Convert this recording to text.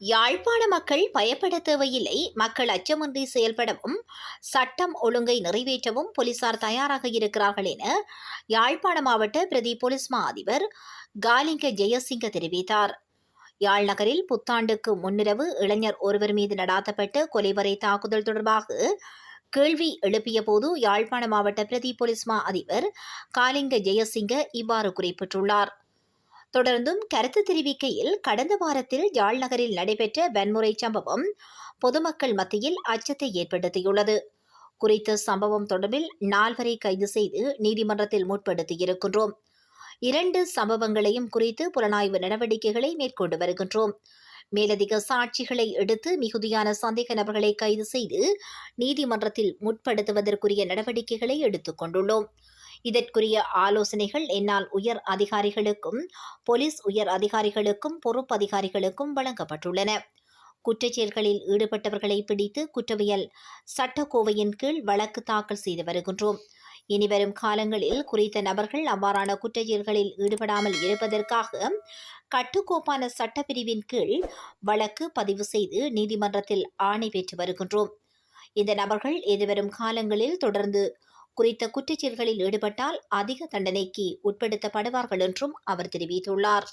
யாழ்ப்பாண மக்கள் பயப்பட தேவையில்லை. மக்கள் அச்சமின்றி செயல்படவும் சட்டம் ஒழுங்கை நிறைவேற்றவும் போலீசார் தயாராக இருக்கிறார்கள் என யாழ்ப்பாண மாவட்ட பிரதி போலீஸ் மா அதிபர் காலிங்க ஜெயசிங்க தெரிவித்தார். யாழ் நகரில் புத்தாண்டுக்கு முன்னிரவு இளைஞர் ஒருவர் மீது நடாத்தப்பட்ட கொலைவரை தாக்குதல் தொடர்பாக கேள்வி எழுப்பிய போது யாழ்ப்பாண மாவட்ட பிரதி போலீஸ் மா அதிபர் காலிங்க ஜெயசிங்க இவ்வாறு குறிப்பிட்டுள்ளார். தொடர்ந்தும் கருத்து தெரிவிக்கையில் கடந்த வாரத்தில் யாழ் நகரில் நடைபெற்ற வன்முறை சம்பவம் பொதுமக்கள் மத்தியில் அச்சத்தை ஏற்படுத்தியுள்ளது. குறித்த சம்பவம் தொடர்பில் நால்வரை கைது செய்து நீதிமன்றத்தில் முற்படுத்தியிருக்கின்றோம். இரண்டு சம்பவங்களையும் குறித்து புலனாய்வு நடவடிக்கைகளை மேற்கொண்டு வருகின்றோம். மேலதிக சாட்சிகளை எடுத்து மிகுதியான சந்தேக நபர்களை கைது செய்து நீதிமன்றத்தில் முற்படுத்துவதற்குரிய நடவடிக்கைகளை எடுத்துக் கொண்டுள்ளோம். இதற்குரிய ஆலோசனைகள் என்னால் உயர் அதிகாரிகளுக்கும் போலீஸ் உயர் அதிகாரிகளுக்கும் பொறுப்பு அதிகாரிகளுக்கும் வழங்கப்பட்டுள்ளன. குற்றச்செயல்களில் ஈடுபட்டவர்களை பிடித்து குற்றவியல் சட்டக்கோவையின் கீழ் வழக்கு தாக்கல் செய்து வருகின்றோம். இனிவரும் காலங்களில் குறித்த நபர்கள் அவ்வாறான குற்றச்செயல்களில் ஈடுபடாமல் இருப்பதற்காக கட்டுக்கோப்பான சட்டப்பிரிவின் கீழ் வழக்கு பதிவு செய்து நீதிமன்றத்தில் ஆணை பெற்று வருகின்றோம். இந்த நபர்கள் எதிர்வரும் காலங்களில் தொடர்ந்து குறித்த குற்றச்செயல்களில் ஈடுபட்டால் அதிக தண்டனைக்கு உட்படுத்தப்படுவார்கள் என்றும் அவர் தெரிவித்துள்ளார்.